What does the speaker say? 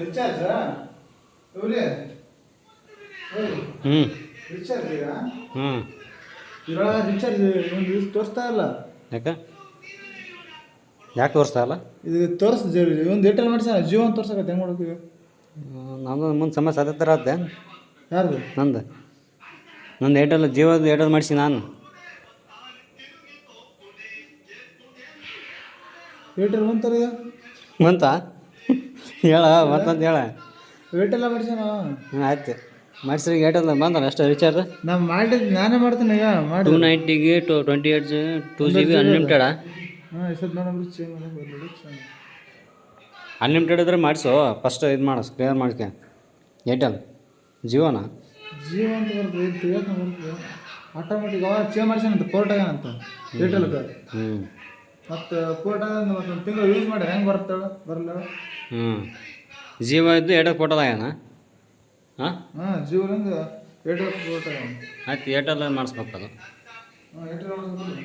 Recharge ಇವ್ರಿ ಹ್ಞೂ recharge ಈಗ? ಹ್ಮ್. ಇದ್ರೊಳಗೆ ರಿಚಾರ್ಜ್ ಒಂದು ಇದು ತೋರಿಸ್ತಾ ಇಲ್ಲ. ಯಾಕೆ? ಯಾಕೆ ತೋರಿಸ್ತಾ ಇಲ್ಲ? ಇದು ತೋರಿಸ್ ಒಂದು ಏರ್ಟೆಲ್ ಮಾಡಿಸ ಜಿಯೋ ಅಂತ ತೋರ್ಸಕತ್ತೆ ಹೆಂಗೆ ಮಾಡೋದು ನಾನು ಮುಂದೆ ಸಮಸ್ಯೆ ಅದೇ ಥರ ಆತ ಯಾರ್ದು? ನಂದು. ನಂದು ಏರ್ಟೆಲ್ ಜಿಯೋದು ಏರ್ಟೆಲ್ ಮಾಡಿಸಿ ನಾನು. ಏರ್ಟೆಲ್ ಬಂತಾರೆ ಬಂತಾ ಬಂತ? ಹೇಳ ಮತ್ತಂತ ಹೇಳ. ಏರ್ಟೆಲ್ಲ ಮಾಡಿಸ್ಯಾನ ಆಯ್ತು. ಮಾಡಿಸ್ರಿ ಏರ್ಟೆಲ್ ಬಂದಲ್ಲ ಅಷ್ಟೇ ವಿಚಾರ ನಾ ಮಾಡಿದ್ ನಾನೇ ಮಾಡ್ತೀನಿ ಈಗ ಮಾಡಿ. Two ನೈಂಟಿಗೆ two twenty eight G two G B ಅನ್ಲಿಮಿಟೆಡಾ ಹಾಂ ಚೇಂಜ್ ಅನ್ಲಿಮಿಟೆಡ್ ಇದ್ರೆ ಮಾಡಿಸು ಫಸ್ಟ್ ಇದು ಮಾಡಿಸ್ ಕ್ಲಿಯರ್ ಮಾಡ್ಕೆ. ಏರ್ಟೆಲ್ ಜಿಯೋನಾ ಜಿಯೋ ಅಂತ ಬರ್ತದೆ ಬರ್ತದೆ. ಆಟೋಮೆಟಿಕ್ ಅವಾಗ ಚೇಂಜ್ ಮಾಡ್ಸ್ಯಾನಂತ ಪೋರ್ಟ್ ಆಗ್ಯಾನಂತ ಏರ್ಟೆಲ್ ಹ್ಞೂ ಮತ್ತು ಫೋಟೋ ಒಂದು ತಿಂಗಳು ಯೂಸ್ ಮಾಡಿ ಹೆಂಗೆ ಬರ್ತಾಳೆ ಬರಲ್ಲ ಹ್ಞೂ ಜೀವ ಇದ್ದು ಏಟಲ್ ಫೋಟೋದಾಗ ಹಾಂ? ಹಾಂ ಜೀವನಂದ ಏರ್ಟೆಲ್ ಫೋಟೋ ಆಯ್ತು ಏಟಲ್ ಮಾಡಿಸ್ಬೇಕು ಅದು. ಹಾಂ ಏಟಲ್ ಮಾಡಿಸ್ಬೇಕು